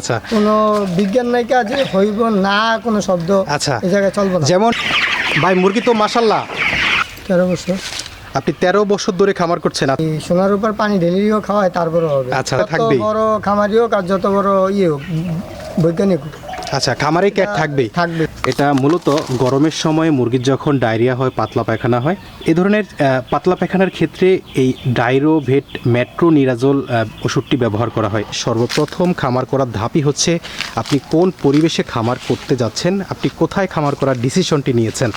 আচ্ছা। কোনো বিজ্ঞান নাই কাজ হইব না কোনো শব্দ আচ্ছা। এই জায়গায় চলবে না। যেমন ভাই মুরগি তো মাসাল্লাহ তেরো বছর। আপনি তেরো বছর ধরে খামার করছেন। আপনি সোনার উপর পানি ঢেলিও খাওয়ায় তারপরে হবে। আচ্ছা, থাকবে বড় খামারিও কাজ যত বড় ইয়ে হোক বৈজ্ঞানিক আচ্ছা খামারে ক্যাট থাকবেই? থাকবে। এটা মূলত গরমের সময় মুরগির যখন ডায়রিয়া হয় পাতলা পায়খানা হয় এ ধরনের পাতলা পায়খানার ক্ষেত্রে এই ডাইরোভেট মেট্রো নিরাজল ওষুধটি ব্যবহার করা হয়। সর্বপ্রথম খামার করার ধাপই হচ্ছে আপনি কোন পরিবেশে খামার করতে যাচ্ছেন আপনি কোথায় খামার করার ডিসিশনটি নিয়েছেন।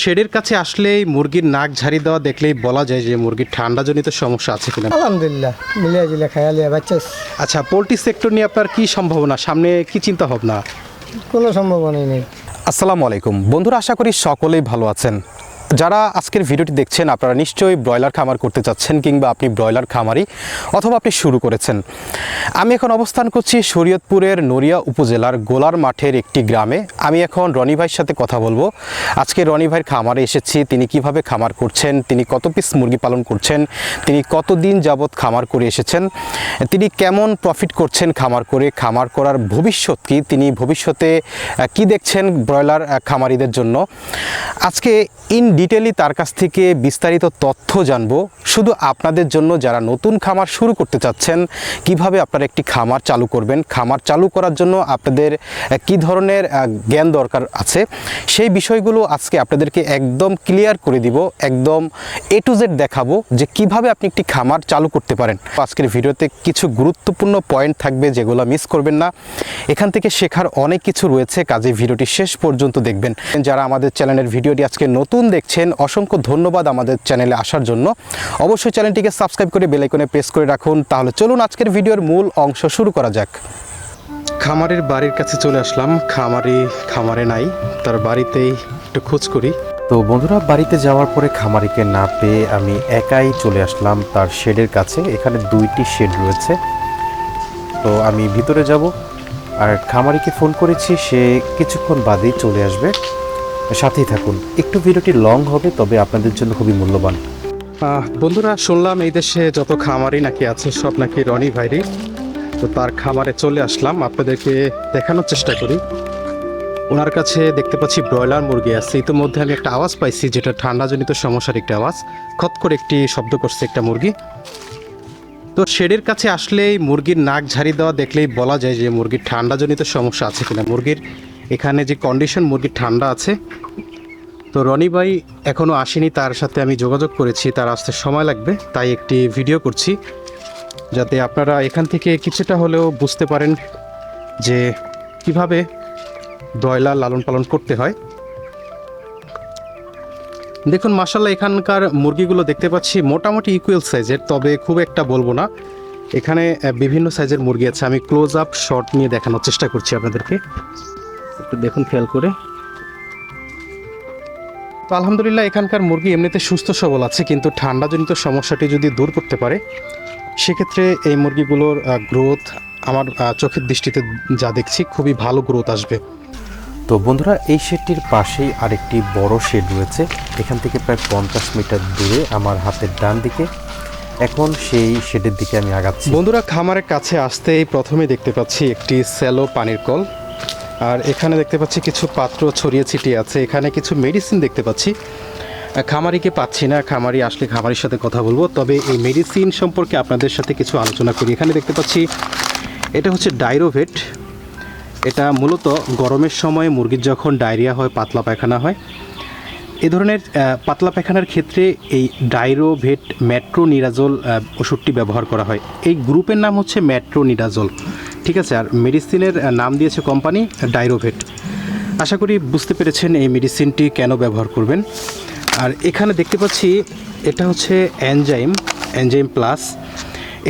শেডের কাছে আসলেই মুরগির নাক ঝাড়ি দেওয়া দেখলেই বলা যায় যে মুরগির ঠান্ডাজনিত সমস্যা আছে কিনা। আলহামদুলিল্লাহ মিলিয়া জিলা খায়া লিয়া বাচ্চা আচ্ছা পোলট্রি সেক্টর নিয়ে আপনার কি সম্ভাবনা? সামনে কি চিন্তা ভাবনা কোনো সম্ভাবনাই নেই। আসসালামু আলাইকুম। বন্ধুরা আশা করি সকলেই ভালো আছেন। যারা আজকের ভিডিওটি দেখছেন, আপনারা নিশ্চয়ই ব্রয়লার খামার করতে চাচ্ছেন কিংবা আপনি ব্রয়লার খামারি অথবা আপনি শুরু করেছেন। আমি এখন অবস্থান করছি শরীয়তপুরের নড়িয়া উপজেলার গোলার মাঠের একটি গ্রামে। আমি এখন রনি ভাইয়ের সাথে কথা বলব। আজকে রনি ভাইয়ের খামারে এসেছি, তিনি কীভাবে খামার করছেন, তিনি কত পিস মুরগি পালন করছেন, তিনি কতদিন যাবৎ খামার করে এসেছেন, তিনি কেমন প্রফিট করছেন খামার করে, খামার করার ভবিষ্যৎ কি, তিনি ভবিষ্যতে কি দেখছেন ব্রয়লার খামারিদের জন্য। আজকে ইন ডিটেলি তার কাছ থেকে বিস্তারিত তথ্য জানব। শুধু আপনাদের জন্য যারা নতুন খামার শুরু করতে চাচ্ছেন, কীভাবে আপনারা একটি খামার চালু করবেন, খামার চালু করার জন্য আপনাদের কি ধরনের জ্ঞান দরকার আছে, সেই বিষয়গুলো আজকে আপনাদেরকে একদম ক্লিয়ার করে দিব, একদম এ টু জেড দেখাবো যে কীভাবে আপনি একটি খামার চালু করতে পারেন। আজকের ভিডিওতে কিছু গুরুত্বপূর্ণ পয়েন্ট থাকবে যেগুলো মিস করবেন না। এখান থেকে শেখার অনেক কিছু রয়েছে কাজে ভিডিওটি শেষ পর্যন্ত দেখবেন। যারা আমাদের চ্যানেলের ভিডিওটি আজকে নতুন দেখছেন অসংখ্য ধন্যবাদ আমাদের চ্যানেলে আসার জন্য। অবশ্যই চ্যানেলটিকে সাবস্ক্রাইব করে বেলাইকনে প্রেস করে রাখুন। তাহলে চলুন আজকের ভিডিওর মূল অংশ শুরু করা যাক। খামারের বাড়ির কাছে চলে আসলাম। খামারি খামারে নাই তার বাড়িতেই একটু খোঁজ করি। তো বন্ধুরা বাড়িতে যাওয়ার পরে খামারিকে না পেয়ে আমি একাই চলে আসলাম তার শেডের কাছে। এখানে দুইটি শেড রয়েছে। তো আমি ভিতরে যাব। আর খামারিকে ফোন করেছি সে কিছুক্ষণ বাদেই চলে আসবে। সাথেই থাকুন। একটু ভিডিওটি লং হবে, তবে আপনাদের জন্য খুবই মূল্যবান। বন্ধুরা, শুনলাম এই দেশে যত খামারই নাকি আছে, সব নাকি রনি ভাইরি তো তার খামারে চলে আসলাম, আপনাদেরকে দেখানোর চেষ্টা করি। ওনার কাছে দেখতে পাচ্ছি ব্রয়লার মুরগি আছে। ইতিমধ্যে আমি একটা আওয়াজ পাইছি, যেটা ঠান্ডাজনিত সমস্যার একটা আওয়াজ। খত করে একটি শব্দ করছে একটা মুরগি। তো শেডের কাছে আসলেই মুরগির নাক ঝাড়ি দেওয়া দেখলেই বলা যায় যে মুরগির ঠান্ডাজনিত সমস্যা আছে কিনা। মুরগির এখানে যে কন্ডিশন মুরগির ঠান্ডা আছে। তো রনি ভাই এখনও আসেনি, তার সাথে আমি যোগাযোগ করেছি, তার আসতে সময় লাগবে, তাই একটি ভিডিও করছি। যাতে আপনারা এখান থেকে কিছুটা হলেও বুঝতে পারেন যে কীভাবে ব্রয়লার লালন পালন করতে হয়। দেখুন মাসাল্লাহ এখানকার মুরগিগুলো দেখতে পাচ্ছি মোটামুটি ইকুয়াল সাইজের তবে খুব একটা বলব না। এখানে বিভিন্ন সাইজের মুরগি আছে, আমি ক্লোজ আপ শট নিয়ে দেখানোর চেষ্টা করছি আপনাদেরকে। একটু দেখুন খেয়াল করে। তো আলহামদুলিল্লাহ এখানকার মুরগি এমনিতে সুস্থ সবল আছে কিন্তু ঠান্ডাজনিত সমস্যাটি যদি দূর করতে পারে সেক্ষেত্রে এই মুরগিগুলোর গ্রোথ আমার চোখের দৃষ্টিতে যা দেখছি খুবই ভালো গ্রোথ আসবে। তো বন্ধুরা এই শেডটির পাশেই আরেকটি বড় শেড রয়েছে। এখান থেকে প্রায় পঞ্চাশ মিটার দূরে আমার হাতের ডান দিকে। এখন সেই শেডের দিকে আমি আগাচ্ছি। বন্ধুরা খামারের কাছে আসতেই প্রথমে দেখতে পাচ্ছি একটি স্যালো পানির কল। আর এখানে দেখতে পাচ্ছি কিছু পাত্র ছড়িয়ে ছিটিয়ে আছে। এখানে কিছু মেডিসিন দেখতে পাচ্ছি। খামারিকে পাচ্ছি না। খামারি আসলে খামারির সাথে কথা বলব। তবে এই মেডিসিন সম্পর্কে আপনাদের সাথে কিছু আলোচনা করি। এখানে দেখতে পাচ্ছি, এটা হচ্ছে ডাইরোভেট এটা মূলত গরমের সময় মুরগির যখন ডায়রিয়া হয়, পাতলা পায়খানা হয় এ ধরনের পাতলা পায়খানার ক্ষেত্রে এই ডাইরোভেট মেট্রো নিরাজল ওষুধটি ব্যবহার করা হয়। এই গ্রুপের নাম হচ্ছে মেট্রো নিরাজল ঠিক আছে, আর মেডিসিনের নাম দিয়েছে কোম্পানি ডাইরোভেট আশা করি বুঝতে পেরেছেন এই মেডিসিনটি কেন ব্যবহার করবেন। আর এখানে দেখতে পাচ্ছি এটা হচ্ছে অ্যানজাইম অ্যানজাইম প্লাস।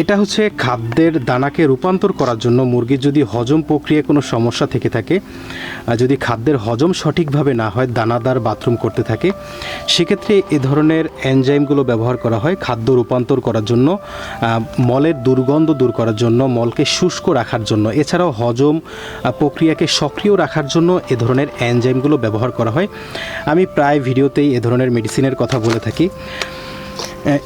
এটা হচ্ছে খাদ্যের দানাকে রূপান্তর করার জন্য মুরগির যদি হজম প্রক্রিয়ায় কোনো সমস্যা থেকে থাকে যদি খাদ্যের হজম সঠিকভাবে না হয়, দানাদার বাথরুম করতে থাকে, সেক্ষেত্রে এ ধরনের এনজাইমগুলো ব্যবহার করা হয় খাদ্য রূপান্তর করার জন্য মলের দুর্গন্ধ দূর করার জন্য, মলকে শুষ্ক রাখার জন্য। এছাড়াও হজম প্রক্রিয়াকে সক্রিয় রাখার জন্য এ ধরনের এনজাইমগুলো ব্যবহার করা হয়। আমি প্রায় ভিডিওতেই এ ধরনের মেডিসিনের কথা বলে থাকি।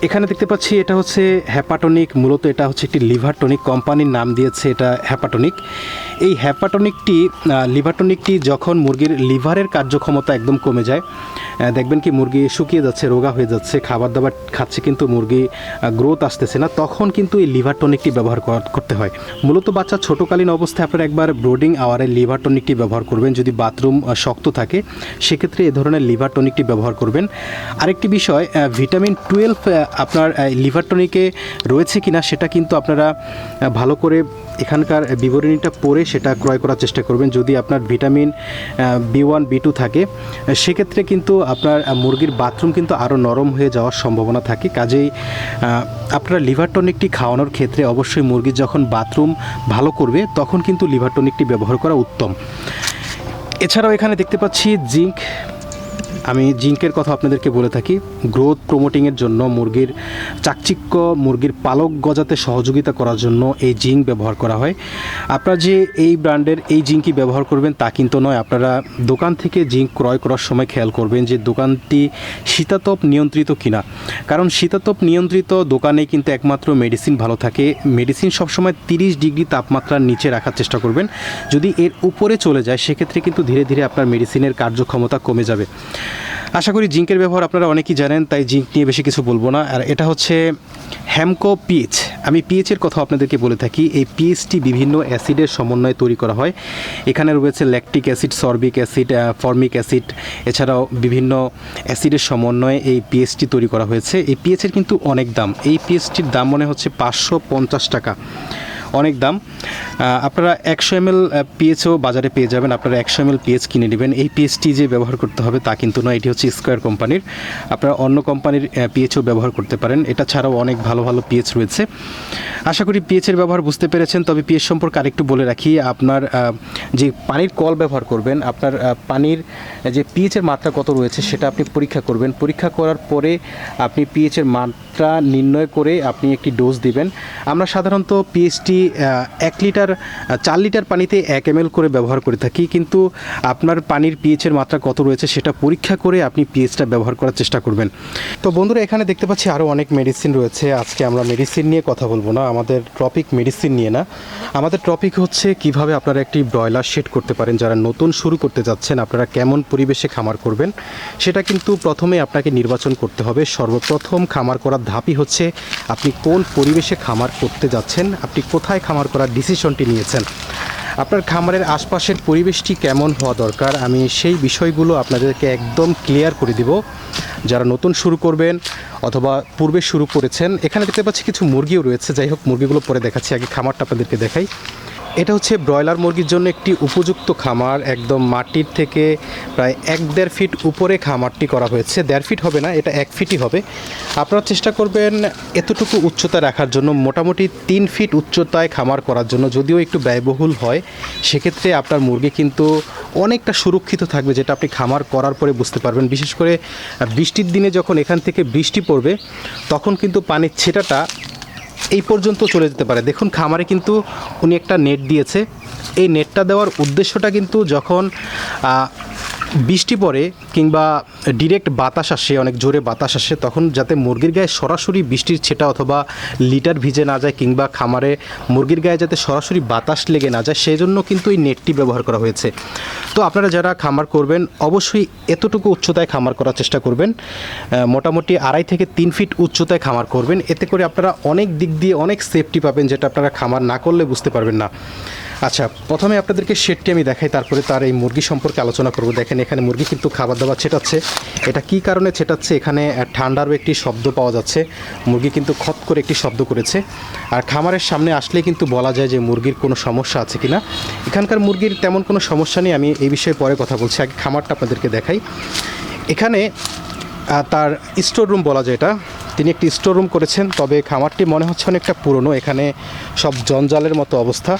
এখানে দেখতে পাচ্ছি এটা হচ্ছে হ্যাপাটনিক মূলত এটা হচ্ছে একটি লিভার টনিক কোম্পানির নাম দিয়েছে এটা হ্যাপাটনিক এই হ্যাপাটনিকটি লিভার টনিকটি যখন মুরগির লিভারের কার্যক্ষমতা একদম কমে যায় দেখবেন কি মুরগি শুকিয়ে যাচ্ছে, রোগা হয়ে যাচ্ছে খাবার দাবার খাচ্ছে কিন্তু মুরগি গ্রোথ আসতেছে না, তখন কিন্তু এই লিভার টনিকটি ব্যবহার করতে হয়। মূলত বাচ্চা ছোটোকালীন অবস্থায় আপনারা একবার ব্রোডিং আওয়ারে লিভার টনিকটি ব্যবহার করবেন, যদি বাথরুম শক্ত থাকে, সেক্ষেত্রে এ ধরনের লিভার টনিকটি ব্যবহার করবেন। আরেকটি বিষয় ভিটামিন টুয়েলভ আপনার লিভার টনিকে রয়েছে কিনা সেটা কিন্তু আপনারা ভালো করে এখানকার বিবরণীটা পড়ে সেটা ক্রয় করার চেষ্টা করবেন। যদি আপনার vitamin B one, B two থাকে, সেক্ষেত্রে কিন্তু আপনার মুরগির বাথরুম কিন্তু আরও নরম হয়ে যাওয়ার সম্ভাবনা থাকে। কাজেই আপনারা লিভার টনিকটি খাওয়ানোর ক্ষেত্রে অবশ্যই মুরগির যখন বাথরুম ভালো করবে, তখন কিন্তু লিভার টনিকটি ব্যবহার করা উত্তম। এছাড়াও এখানে দেখতে পাচ্ছি জিঙ্ক আমি জিঙ্কের কথা আপনাদেরকে বলে থাকি গ্রোথ প্রমোটিংয়ের জন্য মুরগির চাকচিক্য, মুরগির পালক গজাতে সহযোগিতা করার জন্য এই জিঙ্ক ব্যবহার করা হয়। আপনারা যে এই ব্র্যান্ডের এই জিঙ্কই ব্যবহার করবেন তা কিন্তু নয়, আপনারা দোকান থেকে জিঙ্ক ক্রয় করার সময় খেয়াল করবেন যে দোকানটি শীতাতপ নিয়ন্ত্রিত কিনা। কারণ শীতাতপ নিয়ন্ত্রিত দোকানে কিন্তু একমাত্র মেডিসিন ভালো থাকে। মেডিসিন সবসময় তিরিশ ডিগ্রি তাপমাত্রার নিচে রাখার চেষ্টা করবেন। যদি এর উপরে চলে যায়, সেক্ষেত্রে কিন্তু ধীরে ধীরে আপনার মেডিসিনের কার্যক্ষমতা কমে যাবে। আশা করি জিঙ্কের ব্যবহার আপনারা অনেকেই জানেন, তাই জিঙ্ক নিয়ে বেশি কিছু বলব না। আর এটা হচ্ছে হ্যামকো পিএইচ। আমি পিএইচের কথা আপনাদেরকে বলে থাকি, এই পিএইচটি বিভিন্ন অ্যাসিডের সমন্বয়ে তৈরি করা হয়। এখানে রয়েছে lactic acid, sorbic acid formic acid, এছাড়াও বিভিন্ন অ্যাসিডের সমন্বয়ে এই পিএইচটি তৈরি করা হয়েছে। এই পিএইচের কিন্তু অনেক দাম। এই পিএইচটির দাম মনে হচ্ছে পাঁচশো পঞ্চাশ টাকা। অনেক দাম। আপনারা একশো এম এল পিএইচও বাজারে পেয়ে যাবেন। আপনারা একশো এম এল পিএইচ কিনে নেবেন। এই পিএইচটি যে ব্যবহার করতে হবে তা কিন্তু নয়, এটি হচ্ছে স্কোয়ার কোম্পানির। আপনারা অন্য কোম্পানির পিএইচও ব্যবহার করতে পারেন। এটা ছাড়াও অনেক ভালো ভালো পিএচ রয়েছে। আশা করি পিএইচের ব্যবহার বুঝতে পেরেছেন। তবে পিএচ সম্পর্কে আরেকটু বলে রাখি, আপনার যে পানির কল ব্যবহার করবেন, আপনার পানির যে পিএইচের মাত্রা কত রয়েছে সেটা আপনি পরীক্ষা করবেন। পরীক্ষা করার পরে আপনি পিএইচের মাত্রা নির্ণয় করে আপনি একটি ডোজ দিবেন। আমরা সাধারণত পিএইচটি এক লিটার চার লিটার পানিতে এক এম করে ব্যবহার করে থাকি, কিন্তু আপনার পানির পিএইচের মাত্রা কত রয়েছে সেটা পরীক্ষা করে আপনি পিএইচটা ব্যবহার করার চেষ্টা করবেন। তো বন্ধুরা, এখানে দেখতে পাচ্ছি আরও অনেক মেডিসিন রয়েছে। আজকে আমরা মেডিসিন নিয়ে কথা বলব না, আমাদের টপিক মেডিসিন নিয়ে না। আমাদের টপিক হচ্ছে কীভাবে আপনারা একটি ব্রয়লার শেড করতে পারেন। যারা নতুন শুরু করতে যাচ্ছেন, আপনারা কেমন পরিবেশে খামার করবেন, সেটা কিন্তু প্রথমে আপনাকে নির্বাচন করতে হবে। সর্বপ্রথম খামার করার ধাপই হচ্ছে আপনি কোন পরিবেশে খামার করতে যাচ্ছেন, আপনি কোথায় খামার করার ডিসিশনটি নিয়েছেন? আপনার খামারের আশপাশের পরিবেশটি কেমন হওয়া দরকার? আমি সেই বিষয়গুলো আপনাদেরকে একদম ক্লিয়ার করে দিব। যারা নতুন শুরু করবেন অথবা পূর্বে শুরু করেছেন, এখানে দেখতে পাচ্ছি কিছু মুরগিও রয়েছে। যাই হোক, মুরগিগুলো পরে দেখাচ্ছি। আগে খামারটা আপনাদেরকে দেখাই। এটা হচ্ছে ব্রয়লার মুরগির জন্য একটি উপযুক্ত খামার। একদম মাটির থেকে প্রায় এক দেড় ফিট উপরে খামারটি করা হয়েছে। দেড় ফিট হবে না, এটা এক ফিটই হবে। আপনারা চেষ্টা করবেন এতটুকু উচ্চতা রাখার জন্য, মোটামুটি তিন ফিট উচ্চতায় খামার করার জন্য। যদিও একটু ব্যয়বহুল হয়, সেক্ষেত্রে আপনার মুরগি কিন্তু অনেকটা সুরক্ষিত থাকবে, যেটা আপনি খামার করার পরে বুঝতে পারবেন। বিশেষ করে বৃষ্টির দিনে যখন এখান থেকে বৃষ্টি পড়বে, তখন কিন্তু পানির ছেটাটা এই পর্যন্ত চলে যেতে পারে। দেখুন, খামারে কিন্তু উনি একটা নেট দিয়েছে। এই নেটটা দেওয়ার উদ্দেশ্যটা কিন্তু যখন বৃষ্টি পড়ে কিংবা ডিরেক্ট বাতাস আসে, অনেক জোরে বাতাস আসে, তখন যাতে মুরগির গায়ে সরাসরি বৃষ্টির ছেটা অথবা লিটার ভিজে না যায় কিংবা খামারে মুরগির গায়ে যাতে সরাসরি বাতাস লেগে না যায় সেই জন্য কিন্তু এই নেটটি ব্যবহার করা হয়েছে। তো আপনারা যারা খামার করবেন, অবশ্যই এতটুকু উচ্চতায় খামার করার চেষ্টা করবেন। মোটামুটি আড়াই থেকে তিন ফিট উচ্চতায় খামার করবেন। এতে করে আপনারা অনেক দিক দিয়ে অনেক সেফটি পাবেন, যেটা আপনারা খামার না করলে বুঝতে পারবেন না। আচ্ছা প্রথমে আপনাদেরকে শেডটি আমি দেখাই, তারপরে তার এই মুরগি সম্পর্কে আলোচনা করব। দেখেন, এখানে মুরগি কিন্তু খাবার দাবার ছেটাচ্ছে। এটা কি কারণে ছেটাচ্ছে? এখানে ঠান্ডারও একটি শব্দ পাওয়া যাচ্ছে। মুরগি কিন্তু খত করে একটি শব্দ করেছে। আর খামারের সামনে আসলে কিন্তু বলা যায় যে মুরগির কোনো সমস্যা আছে কিনা। এখানকার মুরগির তেমন কোনো সমস্যা নেই, আমি এই বিষয়ে পরে কথা বলছি। আগে খামারটা আপনাদেরকে দেখাই। এখানে তার স্টোর রুম বলা যায় এটা। তিনি একটি স্টোর রুম করেছেন, তবে খামারটি মনে হচ্ছে অনেকটা পুরনো। এখানে সব জঞ্জালের মতো অবস্থা।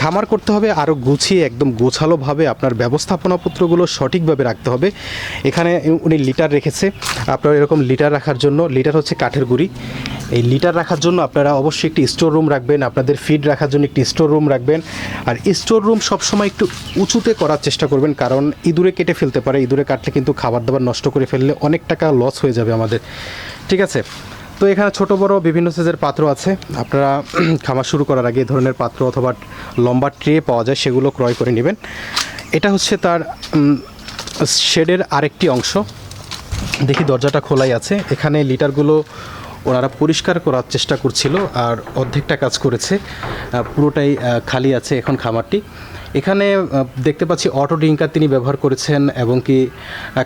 খামার করতে হবে আরও গুছিয়ে একদম গোছালোভাবে আপনার ব্যবস্থাপনাপত্রগুলো সঠিকভাবে রাখতে হবে। এখানে উনি লিটার রেখেছে। আপনার এরকম লিটার রাখার জন্য, লিটার হচ্ছে কাঠের গুঁড়ি। এই লিটার রাখার জন্য আপনারা অবশ্যই একটি স্টোর রুম রাখবেন, আপনাদের ফিড রাখার জন্য একটি স্টোর রুম রাখবেন। আর স্টোর রুম সবসময় একটু উঁচুতে করার চেষ্টা করবেন, কারণ ইঁদুরে কেটে ফেলতে পারে। ইঁদুরে কাটলে কিন্তু খাবার দাবার নষ্ট করে ফেললে অনেক টাকা লস হয়ে যাবে আমাদের। ঠিক আছে? তো এখানে ছোট, বড় বিভিন্ন সাইজের পাত্র আছে। আপনারা খামার শুরু করার আগে ধরনের পাত্র অথবা লম্বা ট্রে পাওয়া যায়, সেগুলো ক্রয় করে নেবেন। এটা হচ্ছে তার শেডের আরেকটি অংশ। দেখি দরজাটা খোলাই আছে। এখানে লিটারগুলো ওনারা পরিষ্কার করার চেষ্টা করছিল আর অর্ধেকটা কাজ করেছে। পুরোটাই খালি আছে এখন খামারটি। এখানে দেখতে পাচ্ছি অটো ড্রিঙ্কার তিনি ব্যবহার করেছেন এবং কি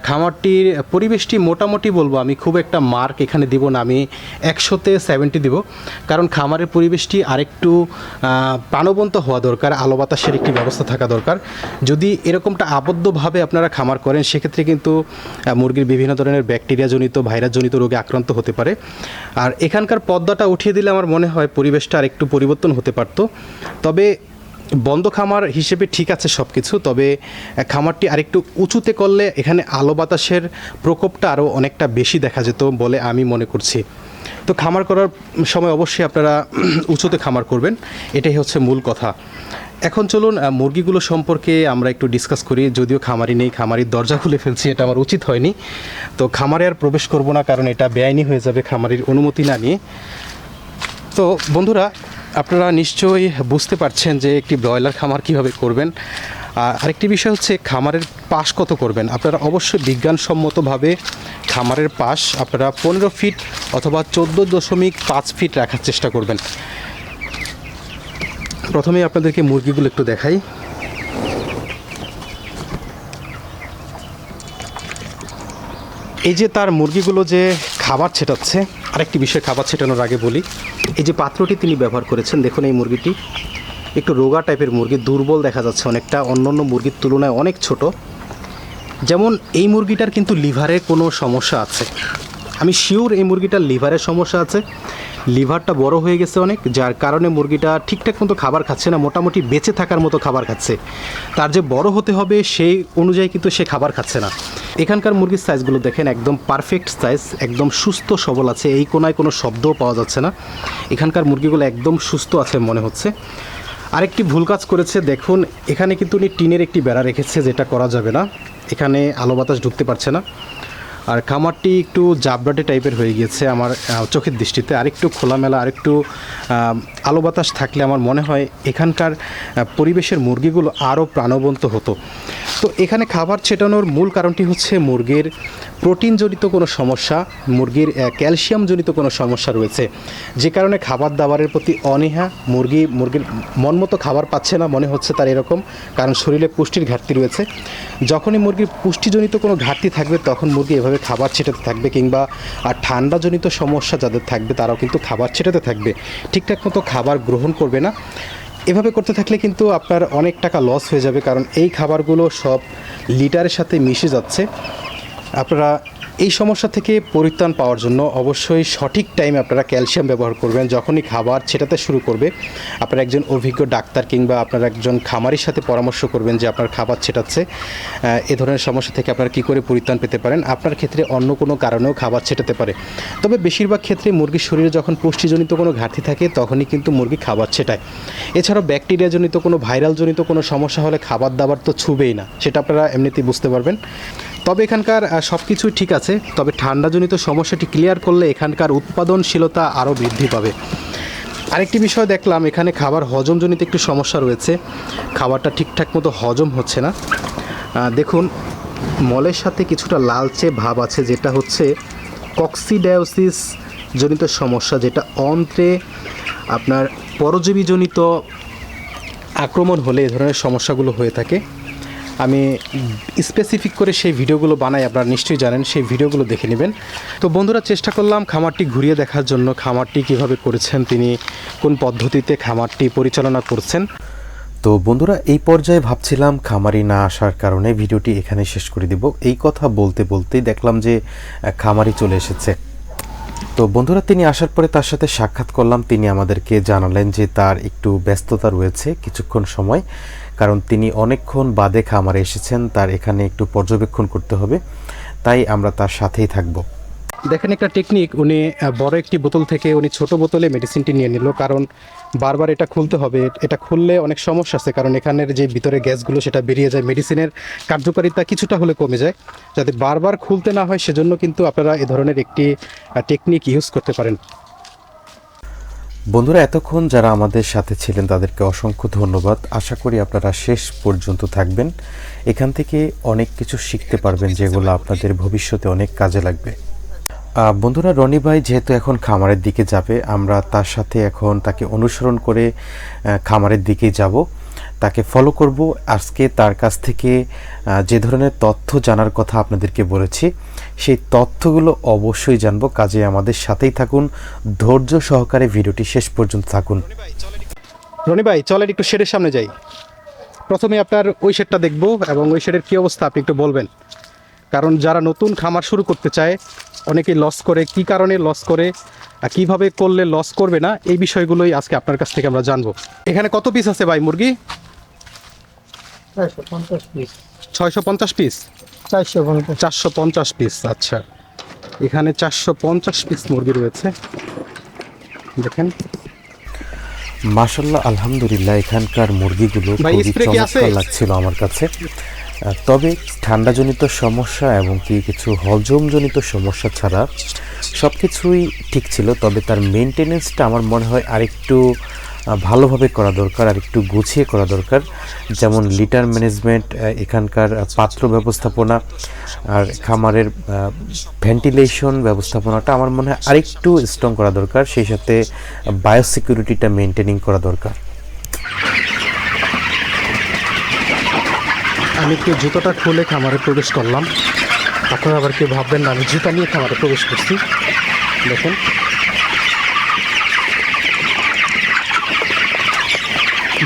খামারটির পরিবেশটি মোটামুটি বলব আমি খুব একটা মার্ক এখানে দিব না, আমি একশোতে সেভেন্টি দিব। কারণ খামারের পরিবেশটি আরেকটু প্রাণবন্ত হওয়া দরকার, আলো বাতাসের একটি ব্যবস্থা থাকা দরকার। যদি এরকমটা আবদ্ধভাবে আপনারা খামার করেন, সেক্ষেত্রে কিন্তু মুরগির বিভিন্ন ধরনের ব্যাকটেরিয়াজনিত ভাইরাসজনিত রোগে আক্রান্ত হতে পারে। আর এখানকার পর্দাটা উঠিয়ে দিলে আমার মনে হয় পরিবেশটা আরেকটু পরিবর্তন হতে পারতো। তবে বন্ধ খামার হিসেবে ঠিক আছে সব কিছু তবে খামারটি আরেকটু উঁচুতে করলে এখানে আলো বাতাসের প্রকোপটা আরও অনেকটা বেশি দেখা যেত বলে আমি মনে করছি। তো খামার করার সময় অবশ্যই আপনারা উঁচুতে খামার করবেন, এটাই হচ্ছে মূল কথা। এখন চলুন মুরগিগুলো সম্পর্কে আমরা একটু ডিসকাস করি, যদিও খামারি নেই, খামারির দরজা খুলে ফেলছি, এটা আমার উচিত হয়নি। তো খামারে আর প্রবেশ করব না, কারণ এটা বেআইনি হয়ে যাবে খামারির অনুমতি না নিয়ে। তো বন্ধুরা আপনারা নিশ্চয়ই বুঝতে পারছেন যে একটি ব্রয়লার খামার কীভাবে করবেন। আর আরেকটি বিষয় হচ্ছে খামারের পাশ কত করবেন। আপনারা অবশ্যই বিজ্ঞানসম্মতভাবে খামারের পাশ আপনারা পনেরো ফিট অথবা চোদ্দ দশমিক পাঁচ ফিট রাখার চেষ্টা করবেন। প্রথমে আপনাদেরকে মুরগিগুলো একটু দেখাই। এই যে তার মুরগিগুলো যে খাবার ছেটাচ্ছে। আরেকটি বিষয়ে খাবার ছেটানোর আগে বলি, এই যে পাত্রটি তিনি ব্যবহার করেছেন, দেখুন এই মুরগিটি। একটু রোগা টাইপের মুরগি, দুর্বল দেখা যাচ্ছে অনেকটা অন্য অন্য মুরগির তুলনায় অনেক ছোট। যেমন এই মুরগিটার কিন্তু লিভারের কোনো সমস্যা আছে। আমি শিওর এই মুরগিটার লিভারের সমস্যা আছে। লিভারটা বড় হয়ে গেছে অনেক, যার কারণে মুরগিটা ঠিকঠাক মতো খাবার খাচ্ছে না, মোটামুটি বেঁচে থাকার মতো খাবার খাচ্ছে। তার যে বড় হতে হবে সেই অনুযায়ী কিন্তু সে খাবার খাচ্ছে না। এখানকার মুরগির সাইজগুলো দেখেন একদম পারফেক্ট সাইজ একদম সুস্থ সবল আছে, এই কোনায় কোনো শব্দও পাওয়া যাচ্ছে না। এখানকার মুরগিগুলো একদম সুস্থ আছে মনে হচ্ছে। আরেকটি ভুল কাজ করেছে, দেখুন, এখানে কিন্তু উনি টিনের একটি বেড়া রেখেছে, যেটা করা যাবে না। এখানে আলো বাতাস ঢুকতে পারছে না। আর খামারটি একটু জাবরাটে টাইপের হয়ে গিয়েছে আমার চোখের দৃষ্টিতে। আরেকটু খোলামেলা, আরেকটু আলো বাতাস থাকলে আমার মনে হয় এখানকার পরিবেশের মুরগিগুলো আরও প্রাণবন্ত হতো। তো এখানে খাবার ছেটানোর মূল কারণটি হচ্ছে মুরগির প্রোটিনজনিত কোনো সমস্যা, মুরগির ক্যালসিয়ামজনিত কোনো সমস্যা রয়েছে। যে কারণে খাবার দাবারের প্রতি অনীহা, মুরগি, মুরগির মন মতো খাবার পাচ্ছে না, মনে হচ্ছে তার এরকম, কারণ শরীরে পুষ্টির ঘাটতি রয়েছে। যখনই মুরগির পুষ্টিজনিত কোনো ঘাটতি থাকবে, তখন মুরগি এভাবে খাবার ছেটাতে থাকবে কিংবা, আর ঠান্ডাজনিত সমস্যা যাদের থাকবে, তারাও কিন্তু খাবার ছেটাতে থাকবে। ঠিকঠাক মতো খাবার গ্রহণ করবে না। এভাবে করতে থাকলে কিন্তু আপনার অনেক টাকা লস হয়ে যাবে, কারণ এই খাবারগুলো সব লিটারের সাথে মিশে যাচ্ছে। আপনারা এই সমস্যা থেকে পরিত্রাণ পাওয়ার জন্য অবশ্যই সঠিক টাইমে আপনারা ক্যালসিয়াম ব্যবহার করবেন। যখনই খাবার ছেটাতে শুরু করবে, আপনারা একজন অভিজ্ঞ ডাক্তার কিংবা আপনার একজন খামারির সাথে পরামর্শ করবেন যে আপনার খাবার ছেটাচ্ছে এ ধরনের সমস্যা থেকে আপনারা কী করে পরিত্রাণ পেতে পারেন? আপনার ক্ষেত্রে অন্য কোনো কারণেও খাবার ছেটাতে পারে। তবে বেশিরভাগ ক্ষেত্রে মুরগির শরীরে যখন পুষ্টিজনিত কোনো ঘাটতি থাকে, তখনই কিন্তু মুরগি খাবার ছেটায়। এছাড়াও ব্যাকটেরিয়াজনিত কোনো, ভাইরালজনিত কোনো সমস্যা হলে খাবার দাবার তো ছুবেই না, সেটা আপনারা এমনিতেই বুঝতে পারবেন। তবে এখানকার সব কিছুই ঠিক আছে, তবে ঠান্ডাজনিত সমস্যাটি ক্লিয়ার করলে এখানকার উৎপাদনশীলতা আরও বৃদ্ধি পাবে। আরেকটি বিষয় দেখলাম, এখানে খাবার হজমজনিত একটু সমস্যা রয়েছে। খাবারটা ঠিকঠাক মতো হজম হচ্ছে না। দেখুন, মলের সাথে কিছুটা লালচে ভাব আছে, যেটা হচ্ছে কক্সিডায়োসিস জনিত সমস্যা, যেটা অন্ত্রে আপনার পরজীবীজনিত আক্রমণ হলে এ ধরনের সমস্যাগুলো হয়ে থাকে। আমি স্পেসিফিক করে সেই ভিডিওগুলো বানাই, আপনারা নিশ্চয়ই জানেন, সেই ভিডিওগুলো দেখে নেবেন। তো বন্ধুরা, চেষ্টা করলাম খামারটি ঘুরিয়ে দেখার জন্য খামারটি কীভাবে করেছেন, তিনি কোন পদ্ধতিতে খামারটি পরিচালনা করছেন। তো বন্ধুরা, এই পর্যায়ে ভাবছিলাম খামারি না আসার কারণে ভিডিওটি এখানে শেষ করে দিব। এই কথা বলতে বলতেই দেখলাম যে খামারি চলে এসেছে। তো বন্ধুরা, তিনি আসার পরে তার সাথে সাক্ষাৎ করলাম। তিনি আমাদেরকে জানালেন যে তার একটু ব্যস্ততা রয়েছে কিছুক্ষণ সময়। কারণ তিনি অনেকক্ষণ বাদে খামারে এসেছেন, তার এখানে একটু পর্যবেক্ষণ করতে হবে, তাই আমরা তার সাথেই থাকব। দেখেন একটা টেকনিক উনি বড় একটি বোতল থেকে উনি ছোট বোতলে মেডিসিনটি নিয়ে নিল, কারণ বারবার এটা খুলতে হবে। এটা খুললে অনেক সমস্যা আছে, কারণ এখানের যে ভিতরে গ্যাসগুলো সেটা বেরিয়ে যায় মেডিসিনের কার্যকারিতা কিছুটা হলে কমে যায়। যাতে বারবার খুলতে না হয়, সেজন্য কিন্তু আপনারা এ ধরনের একটি টেকনিক ইউজ করতে পারেন। বন্ধুরা, এতক্ষণ যারা আমাদের সাথে ছিলেন, তাদেরকে অসংখ্য ধন্যবাদ। আশা করি আপনারা শেষ পর্যন্ত থাকবেন। এখান থেকে অনেক কিছু শিখতে পারবেন, যেগুলো আপনাদের ভবিষ্যতে অনেক কাজে লাগবে। বন্ধুরা, রনি ভাই যেহেতু এখন খামারের দিকে যাবে, আমরা তার সাথে এখন তাকে অনুসরণ করে খামারের দিকেই যাব। তাকে ফলো করব। আজকে তার কাছ থেকে যে ধরনের তথ্য জানার কথা আপনাদেরকে বলেছি, সেই তথ্যগুলো অবশ্যই জানব। কাজে আমাদের সাথেই থাকুন। ধৈর্য সহকারে ভিডিওটি শেষ পর্যন্ত থাকুন। রনি ভাই, চলেন একটু শেডের সামনে যাই। প্রথমে আপনার ওই শেডটা দেখব এবং ওই শেডের কী অবস্থা আপনি একটু বলবেন। কারণ যারা নতুন খামার শুরু করতে চায়, অনেকেই লস করে, কি কারণে লস করে কীভাবে করলে লস করবে না, এই বিষয়গুলোই আজকে আপনার কাছ থেকে আমরা জানব। এখানে কত পিস আছে ভাই মুরগি? ছয়শো পঞ্চাশ পিস চারশো পঞ্চাশ। পিস আচ্ছা। এখানে চারশো পঞ্চাশ পিস মুরগি রয়েছে। দেখেন। আলহামদুলিল্লাহ এখানকার মুরগিগুলো খুবই? চমৎকার লাগছিল আমার কাছে। তবে ঠান্ডাজনিত সমস্যা এবং কি কিছু হজমজনিত সমস্যা ছাড়া সব কিছুই ঠিক ছিল তবে তার মেনটেনেন্সটা আমার মনে হয় আরেকটু ভালোভাবে করা দরকার আর একটু গুছিয়ে করা দরকার। যেমন লিটার ম্যানেজমেন্ট এখানকার পাত্র ব্যবস্থাপনা আর খামারের ভেন্টিলেশন ব্যবস্থাপনাটা আমার মনে হয় আরেকটু স্ট্রং করা দরকার। সেই সাথে বায়োসিকিউরিটিটা মেনটেনিং করা দরকার। আমি একটু জুতোটা খুলে খামারে প্রবেশ করলাম। আপনারা আবার কেউ ভাববেন না, আমি জুতা নিয়ে খামারে প্রবেশ করছি। দেখুন।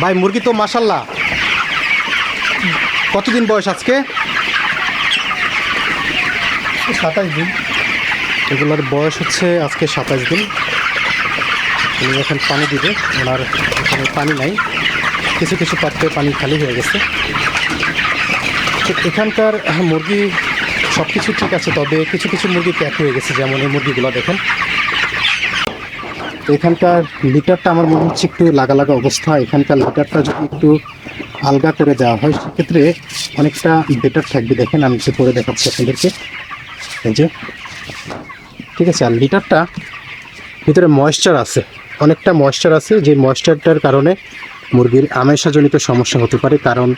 ভাই মুরগি তো মাসাল্লাহ কতদিন বয়স আজকে? সাতাশ দিন। এগুলোর বয়স হচ্ছে আজকে সাতাশ দিন। উনি এখন পানি দিবে ওনার এখানে পানি নাই। কিছু কিছু পাত্রে পানি খালি হয়ে গেছে। তো এখানকার মুরগি সব কিছু ঠিক আছে তবে কিছু কিছু মুরগি প্যাক হয়ে গেছে যেমন এই মুরগিগুলো দেখেন। এখানকার লিটারটা আমার মনে হচ্ছে একটু লাগা লাগা অবস্থা। এখানকার লিটারটা যদি একটু আলগা করে দেওয়া হয়, সেক্ষেত্রে অনেকটা বেটার থাকবে। দেখেন, আমি সে করে দেখাচ্ছি আপনাদেরকে। এই যে, ঠিক আছে, আর লিটারটা ভিতরে ময়েশ্চার আছে। অনেকটা ময়েশ্চার আছে, যে ময়েশ্চারটার কারণে মুরগির আমেশাজনিত সমস্যা হতে পারে। কারণ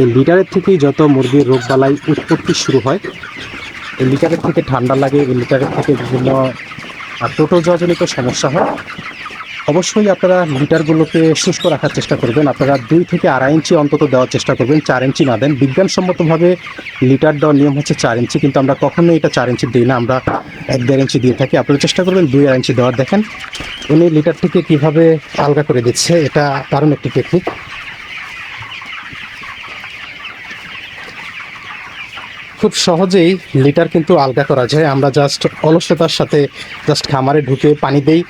এই লিটারের থেকেই যত মুরগির রোগবালাই উৎপত্তি শুরু হয়, এই লিটারের থেকে ঠান্ডা লাগে, এই লিটারের থেকে বিভিন্ন টোটোজনিত সমস্যা হয়, অবশ্যই আপনারা লিটারগুলোকে শুষ্ক রাখার চেষ্টা করবেন। আপনারা দুই থেকে আড়াই ইঞ্চি অন্তত দেওয়ার চেষ্টা করবেন, চার ইঞ্চি না দেন। বিজ্ঞানসম্মতভাবে লিটার দেওয়ার নিয়ম হচ্ছে চার ইঞ্চি, কিন্তু আমরা কখনোই এটা চার ইঞ্চি দিই না, আমরা এক দেড় ইঞ্চি দিয়ে থাকি। আপনারা চেষ্টা করবেন দুই আড়াই ইঞ্চি দেওয়ার। দেখেন, উনি লিটার থেকে কীভাবে আলগা করে দিচ্ছে, এটা দারুণ একটি টেকনিক খুব সহজেই লিটার কিন্তু আলগা করা যায়। আমরা জাস্ট অলসতার সাথে জাস্ট খামারে ঢুকে পানি দেই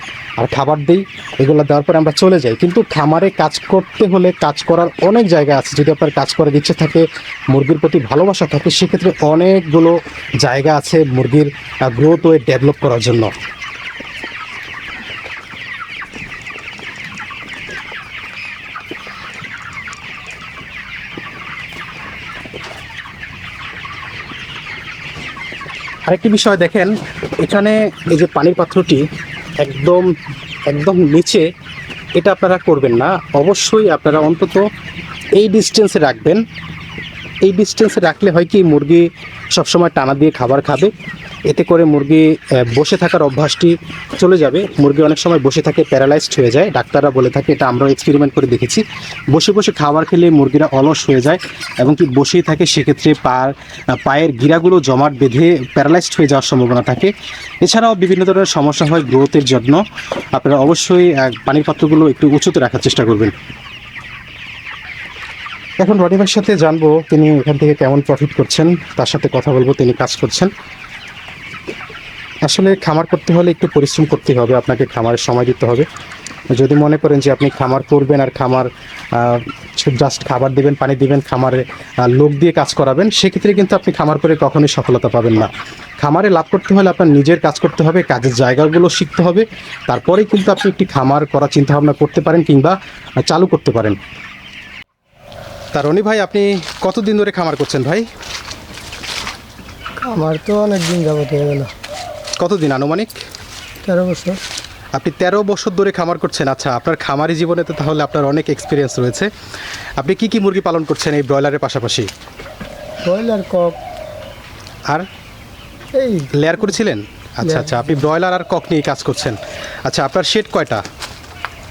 আর খাবার দেই, এগুলো দেওয়ার পরে আমরা চলে যাই। কিন্তু খামারে কাজ করতে হলে কাজ করার অনেক জায়গা আছে। যদি আপনার কাজ করার ইচ্ছে থাকে, মুরগির প্রতি ভালোবাসা থাকে, সেক্ষেত্রে অনেকগুলো জায়গা আছে মুরগির গ্রোথ ওয়ে ডেভেলপ করার জন্য। আরেকটি বিষয় দেখেন, এখানে এই যে পানির পাত্রটি একদম একদম নিচে, এটা আপনারা করবেন না। অবশ্যই আপনারা অন্তত এই ডিস্টেন্সে রাখবেন। এই ডিস্টেন্সে রাখলে হয় কি, মুরগি সবসময় টানা দিয়ে খাবার খাবে। এতে করে মুরগি বসে থাকার অভ্যাসটি চলে যাবে। মুরগি অনেক সময় বসে থাকে প্যারালাইজড হয়ে যায়। ডাক্তাররা বলে থাকে, এটা আমরাও এক্সপেরিমেন্ট করে দেখেছি। বসে বসে খাবার খেলে মুরগিরা অলস হয়ে যায় এবং কি বসেই থাকে, সেক্ষেত্রে পার, পায়ের গিরাগুলো জমাট বেঁধে প্যারালাইজড হয়ে যাওয়ার সম্ভাবনা থাকে। এছাড়াও বিভিন্ন ধরনের সমস্যা হয় গ্রোথের জন্য। আপনারা অবশ্যই পানির পাত্রগুলো একটু উঁচুতে রাখার চেষ্টা করবেন। এখন রনিভাইয়ের সাথে জানব তিনি এখান থেকে কেমন প্রফিট করছেন, তার সাথে কথা বলব, তিনি কাজ করছেন। আসলে খামার করতে হলে একটু পরিশ্রম করতে হবে, আপনাকে খামারের সময় দিতে হবে। যদি মনে করেন যে আপনি খামার করবেন আর খামার জাস্ট খাবার দিবেন, পানি দিবেন, খামারে লোক দিয়ে কাজ করাবেন, সেক্ষেত্রে কিন্তু আপনি খামার করে কখনোই সফলতা পাবেন না। খামারে লাভ করতে হলে আপনার নিজের কাজ করতে হবে, কাজের জায়গাগুলো শিখতে হবে, তারপরেই কিন্তু আপনি একটি খামার করার চিন্তাভাবনা করতে পারেন কিংবা চালু করতে পারেন। তা রনি ভাই, আপনি কতদিন ধরে খামার করছেন ভাই? আমার তো অনেক দিন যাবত হয়ে কতদিন আনুমানিক? তেরো বছর। আপনি তেরো বছর ধরে খামার করছেন। আচ্ছা আপনার খামারি জীবনে তো তাহলে আপনার অনেক এক্সপিরিয়েন্স রয়েছে। আপনি কি কি মুরগি পালন করছেন এই ব্রয়লারের পাশাপাশি? Broiler cock. আর? এই। লেয়ার করেছিলেন? আচ্ছা আচ্ছা আপনি ব্রয়লার আর কক নিয়ে কাজ করছেন। আচ্ছা আপনার শেড কয়টা?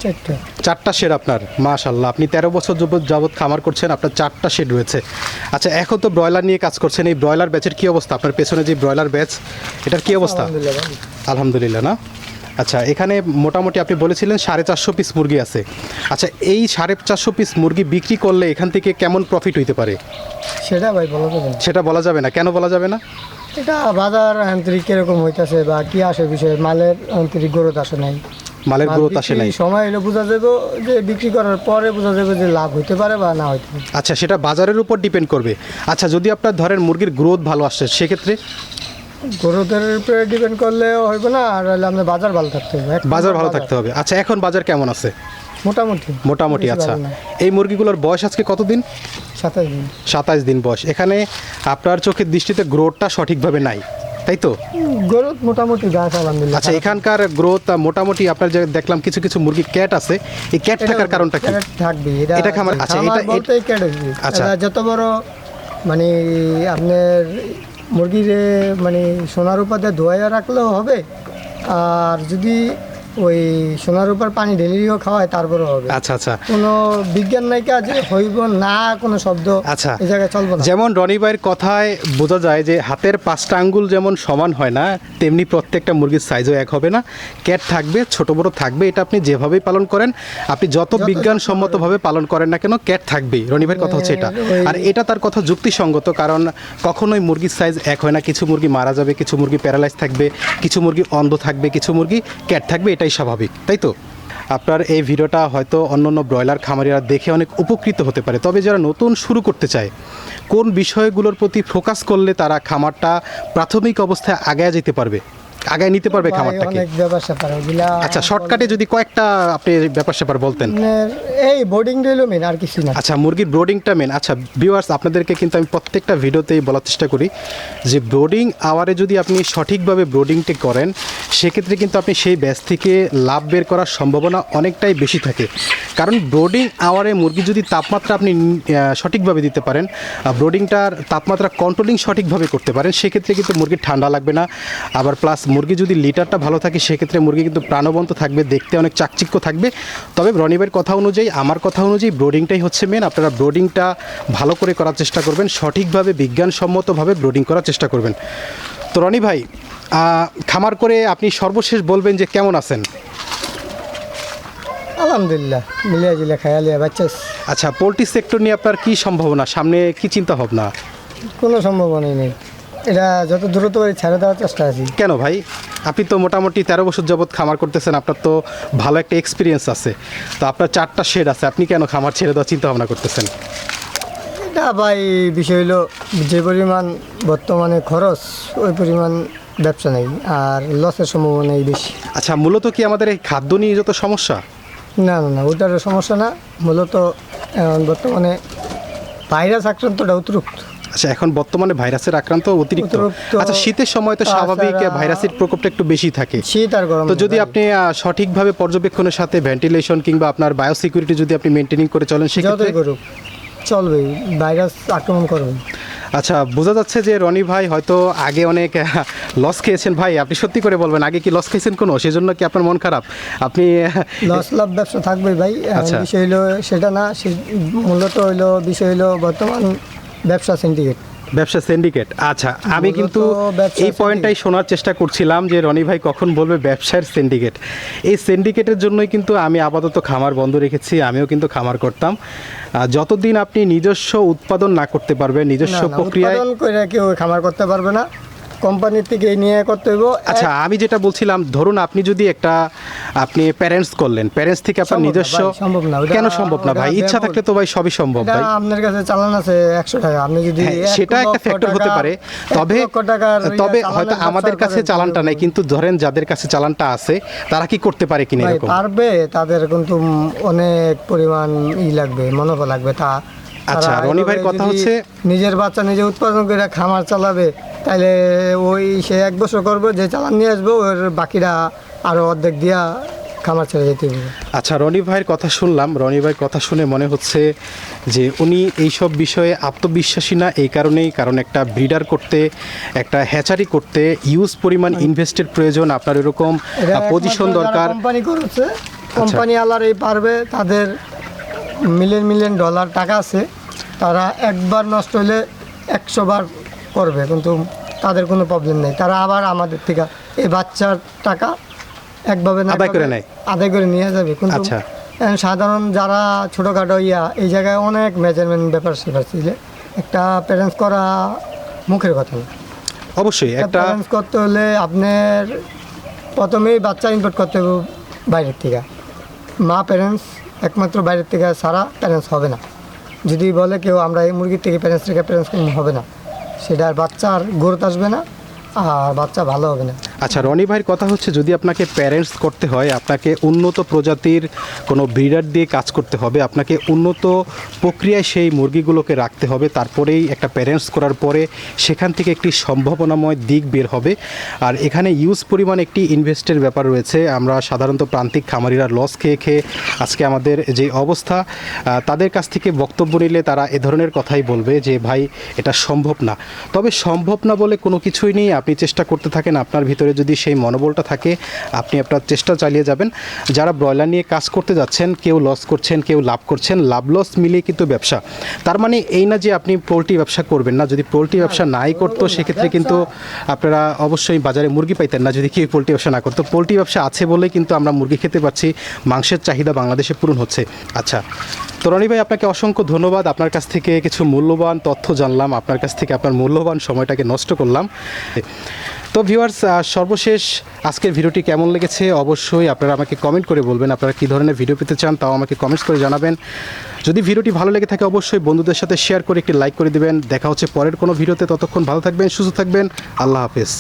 চারটা। চারটা শেড আপনার মাশাল্লাহ আপনি তেরো বছর যাবত যাবত খামার করছেন আপনার চারটা শেড রয়েছে। আচ্ছা এখন তো ব্রয়লার নিয়ে কাজ করছেন। এই ব্রয়লার ব্যাচের কি অবস্থা? আপনার পেছনে যে ব্রয়লার ব্যাচ এটার কি অবস্থা? আলহামদুলিল্লাহ। না? আচ্ছা এখানে মোটামুটি আপনি বলেছিলেন সাড়ে চারশো পিস মুরগি আছে। আচ্ছা এই সাড়ে চারশো পিস মুরগি বিক্রি করলে এখান থেকে কেমন প্রফিট হইতে পারে? সেটা ভাই বলা যাবে না। সেটা বলা যাবে না। কেন বলা যাবে না? এটা বাজার আন্তরিক কীরকম হইতাছে বা কি আসে বিষয়ে মালের আন্তরিক গ্রোথ আসে নাই। মালের গ্রোথ আসে নাই। সময় এলে বোঝা যাবে যে বিক্রি করার পরে বোঝা যাবে যে লাভ হইতে পারে বা না পারে। আচ্ছা সেটা বাজারের উপর ডিপেন্ড করবে। আচ্ছা যদি আপনার ধরেন মুরগির গ্রোথ ভালো আসছে সেক্ষেত্রে? গ্রোথের উপরে ডিপেন্ড করলে হইবে না আর হলে আপনার বাজার ভালো থাকতে হবে। বাজার ভালো থাকতে হবে। আচ্ছা এখন বাজার কেমন আছে? মোটামুটি। মোটামুটি আচ্ছা। এই মুরগিগুলোর বয়স আজকে কতদিন? সাতাশ দিন। সাতাইশ দিন বয়স। এখানে আপনার চোখের দৃষ্টিতে গ্রোথটা সঠিকভাবে নাই। তাই তো? গ্রোথ মোটামুটি গাছ আলহামদুলিল্লাহ আচ্ছা এখানকার গ্রোথ মোটামুটি আপনার যে দেখলাম কিছু কিছু মুরগি ক্যাট আছে এই ক্যাট থাকার কারণটা কি? থাকবে এটা খামার- আচ্ছা, এটা- বলতে ক্যাট আচ্ছা। যত বড় মানে আপনার মুরগির মানে সোনার উপাদে ধোয়া রাখলেও হবে আর যদি ওই সোনার উপর পানি ঢেলিও খাওয়ায় তারপরে হবে। আচ্ছা আচ্ছা। কোনো বিজ্ঞান নাই কাজ হইব না কোনো শব্দ আচ্ছা। এই জায়গায় চলবে না। যেমন রনি ভাইয়ের কথায় বোঝা যায় যে হাতের পাঁচটা আঙ্গুল যেমন সমান হয় না তেমনি প্রত্যেকটা মুরগির সাইজও এক হবে না। ক্যাট থাকবে ছোট বড় থাকবে এটা আপনি যেভাবেই পালন করেন আপনি যত বিজ্ঞানসম্মতভাবে পালন করেন না কেন ক্যাট থাকবেই রনি ভাইয়ের কথা হচ্ছে এটা। আর এটা তার কথা যুক্তিসঙ্গত কারণ কখনোই মুরগির সাইজ এক হয় না। কিছু মুরগি মারা যাবে কিছু মুরগি প্যারালাইজ থাকবে কিছু মুরগি অন্ধ থাকবে কিছু মুরগি ক্যাট থাকবে এটাই স্বাভাবিক, তাই তো? আপনার এই ভিডিওটা হয়তো অন্য অন্য ব্রয়লার খামারিরা দেখে অনেক উপকৃত হতে পারে। তবে যারা নতুন শুরু করতে চায়, কোন বিষয়গুলোর প্রতি ফোকাস করলে তারা খামারটা প্রাথমিক অবস্থায় আগায় যেতে পারবে? আগায় নিতে পারবে খামারটাকে? অনেক ব্যাপার স্যাপার ওগুলা আচ্ছা শর্টকাটে যদি কয়েকটা আপনি ব্যাপার স্যাপার বলতেন। এই বোর্ডিং রইল মেন আর কিছু না। আচ্ছা মুরগির ব্রোডিংটা মেন আচ্ছা ভিউয়ার্স আপনাদেরকে কিন্তু আমি প্রত্যেকটা ভিডিওতেই বলার চেষ্টা করি যে ব্রোডিং আওয়ারে যদি আপনি সঠিকভাবে ব্রোডিংটা করেন সেক্ষেত্রে কিন্তু আপনি সেই ব্যাচ থেকে লাভ বের করার সম্ভাবনা অনেকটাই বেশি থাকে। কারণ ব্রোডিং আওয়ারে মুরগি যদি তাপমাত্রা আপনি সঠিকভাবে দিতে পারেন ব্রোডিংটার তাপমাত্রা কন্ট্রোলিং সঠিকভাবে করতে পারেন সেক্ষেত্রে কিন্তু মুরগির ঠান্ডা লাগবে না। আবার প্লাস মুরগি যদি লিটারটা ভালো থাকে সেক্ষেত্রে মুরগি কিন্তু প্রাণবন্ত থাকবে দেখতে অনেক চাকচিক্য থাকবে। তবে রনিবের কথা অনুযায়ী আমার কথা অনুযায়ী ব্রোডিংটাই হচ্ছে মেন আপনারা ব্রোডিংটা ভালো করে করার চেষ্টা করবেন সঠিকভাবে বিজ্ঞানসম্মতভাবে ব্রোডিং করার চেষ্টা করবেন। তো রনি ভাই খামার করে আপনি সর্বশেষ বলবেন যে কেমন আছেন? আলহামদুলিল্লাহ মিলিয়া জিলা খায়ালিয়া বাচ্চা আচ্ছা পোলট্রি সেক্টর নিয়ে আপনার কি সম্ভাবনা? সামনে কি চিন্তা ভাবনা? কোনো সম্ভাবনাই নেই। এটা যত দ্রুত পারি ছেড়ে দেওয়ার চেষ্টা আছি। কেন ভাই? আপনি তো মোটামুটি তেরো বছর যাবৎ খামার করতেছেন আপনার তো ভালো একটা এক্সপিরিয়েন্স আছে। তো আপনার চারটা শেড আছে আপনি কেন খামার ছেড়ে দেওয়ার চিন্তা ভাবনা করতেছেন? এটা ভাই বিষয় হলো যে পরিমাণ বর্তমানে খরচ ওই পরিমাণ ব্যবসা নেই আর লসের সম্ভাবনাই বেশি। আচ্ছা মূলত কি আমাদের এই খাদ্য নিয়ে যত সমস্যা? না না না ওটার সমস্যা না। মূলত বর্তমানে ভাইরাস আক্রান্তটা অতিরিক্ত। আচ্ছা এখন বর্তমানে ভাইরাসের আক্রান্ত অতিরিক্ত। আচ্ছা শীতের সময় তো স্বাভাবিক ভাইরাসের প্রকোপটা একটু বেশি থাকে। শীত আর গরম তো যদি আপনি সঠিকভাবে পর্যবেক্ষণের সাথে ভেন্টিলেশন কিংবা আপনার বায়োসিকিউরিটি যদি আপনি মেনটেনিং করে চলেন সেক্ষেত্রে চলবে ভাইরাস আক্রমণ করবে। আচ্ছা বোঝা যাচ্ছে যে রনি ভাই হয়তো আগে অনেক লস খেয়েছেন। ভাই আপনি সত্যি করে বলবেন আগে কি লস খেয়েছেন কোনো? সেজন্য কি আপনার মন খারাপ? আপনি লস লাভ ব্যবসা থাকবে ভাই। আচ্ছা। বিষয় হলো সেটা না মূলত হইল বিষয় হলো বর্তমান ব্যবসা সিন্ডিকেট ব্যবসা সিন্ডিকেট আচ্ছা আমি কিন্তু এই পয়েন্টটাই শোনার চেষ্টা করছিলাম যে রনি ভাই কখন বলবে ব্যবসার সিন্ডিকেট এই সিন্ডিকেটের জন্যই কিন্তু আমি আপাতত খামার বন্ধ রেখেছি আমিও কিন্তু খামার করতাম। যতদিন আপনি নিজস্ব উৎপাদন না করতে পারবেন নিজস্ব প্রক্রিয়া প্রক্রিয়ায় কেউ খামার করতে পারবে না। কোম্পানির থেকে নিয়ে করতে হইব। আচ্ছা আমি যেটা বলছিলাম ধরুন আপনি যদি একটা আপনি প্যারেন্টস করলেন প্যারেন্টস থেকে আপনার নিজস্ব সম্ভব না। কেন সম্ভব না ভাই? ইচ্ছা। থাকলে তো ভাই সবই সম্ভব ভাই। আপনার কাছে চালান আছে একশো টাকা। আপনি যদি হ্যাঁ, সেটা একটা ফ্যাক্টর হতে পারে। তবে তবে হয়তো আমাদের কাছে চালানটা নাই কিন্তু ধরেন যাদের কাছে চালানটা আছে তারা কি করতে পারে কিনা ভাই এরকম? পারবে তাদের কিন্তু অনেক পরিমাণ ই লাগবে মনোবল লাগবে। তা আচ্ছা, রনি এইভাবে কথা হচ্ছে- নিজের বাচ্চা নিজে উৎপাদন করে খামার চালাবে তাহলে ওই সে এক বছর করবে যে চালান নিয়ে আসব ওর বাকিরা আরও অর্ধেক দিয়া খামার ছেড়ে যেতে হবে। আচ্ছা রনি ভাইয়ের কথা শুনলাম। রনি ভাইয়ের কথা শুনে মনে হচ্ছে যে উনি এইসব বিষয়ে আত্মবিশ্বাসী না এই কারণেই কারণ একটা ব্রিডার করতে একটা হ্যাচারি করতে ইউজ পরিমাণ ইনভেস্টের প্রয়োজন। আপনার এরকম পজিশন দরকার। আচ্ছা। কোম্পানি করেছে কোম্পানি আলার এই পারবে তাদের মিলিয়ন মিলিয়ন ডলার টাকা আছে। তারা একবার নষ্ট হলে একশো বার করবে কিন্তু তাদের কোনো প্রবলেম নেই। তারা আবার আমাদের থেকে এই বাচ্চার টাকা একভাবে না আদায় করে নেয়। আদায় করে নিয়ে যাবে। কিন্তু আচ্ছা। সাধারণ যারা ছোটোখাটো ইয়া এই জায়গায় অনেক মেজারমেন্ট ব্যাপার স্যাপার ছিল। একটা প্যারেন্টস করা মুখের কথা। না অবশ্যই একটা প্যারেন্টস করতে হলে আপনার প্রথমেই বাচ্চা ইম্পোর্ট করতে হবে বাইরের থেকে। মা প্যারেন্টস একমাত্র বাইরের থেকে সারা প্যারেন্টস হবে না। যদি বলে কেউ আমরা এই মুরগির থেকে প্যারেন্টস থেকে প্যারেন্টস হবে না। সেটার আর গ্রোথ আসবে না আর বাচ্চা ভালো হবে না। আচ্ছা রনি ভাইয়ের কথা হচ্ছে যদি আপনাকে প্যারেন্টস করতে হয়, আপনাকে উন্নত প্রজাতির কোনো ব্রিডার দিয়ে কাজ করতে হবে, আপনাকে উন্নত প্রক্রিয়ায় সেই মুরগিগুলোকে রাখতে হবে, তারপরেই একটা প্যারেন্টস করার পরে সেখান থেকে একটি সম্ভাবনাময় দিক বের হবে। আর এখানে ইউজ পরিমাণ একটি ইনভেস্টের ব্যাপার রয়েছে। আমরা সাধারণত প্রান্তিক খামারিরা লস খেয়ে খেয়ে আজকে আমাদের যে অবস্থা তাদের কাছ থেকে বক্তব্য নিলে তারা এ ধরনের কথাই বলবে যে, ভাই, এটা সম্ভব না। তবে সম্ভব না বলে কোনো কিছুই নেই। আপনি চেষ্টা করতে থাকেন আপনার ভিতরে যদি সেই মনোবলটা থাকে, আপনি আপনার চেষ্টা চালিয়ে যাবেন। যারা ব্রয়লার নিয়ে কাজ করতে যাচ্ছেন, কেউ লস করছেন, কেউ লাভ করছেন, লাভ লস মিলিয়ে কিন্তু ব্যবসা। তার মানে এই না যে আপনি পোলট্রি ব্যবসা করবেন না, যদি পোলট্রি ব্যবসা নাই করতো, সেক্ষেত্রে কিন্তু আপনারা অবশ্যই বাজারে মুরগি পাইতেন না, যদি কেউ পোলট্রি ব্যবসা না করতো। পোলট্রি ব্যবসা আছে বলেই কিন্তু আমরা মুরগি খেতে পারছি, মাংসের চাহিদা বাংলাদেশে পূরণ হচ্ছে। আচ্ছা তো রনি ভাই, আপনাকে অসংখ্য ধন্যবাদ। আপনার কাছ থেকে কিছু মূল্যবান তথ্য জানলাম, আপনার কাছ থেকে আপনার মূল্যবান সময়টাকে নষ্ট করলাম। তো ভিউয়ার্স সর্বশেষ আজকের ভিডিওটি কেমন লেগেছে? অবশ্যই আপনারা আমাকে কমেন্ট করে বলবেন, আপনারা কী ধরনের ভিডিও পেতে চান তাও আমাকে কমেন্টস করে জানাবেন। যদি ভিডিওটি ভালো লেগে থাকে, অবশ্যই বন্ধুদের সাথে শেয়ার করে একটি লাইক করে দিবেন। দেখা হচ্ছে পরের কোনো ভিডিওতে ততক্ষণ ভালো থাকবেন, সুস্থ থাকবেন। আল্লাহ হাফেজ।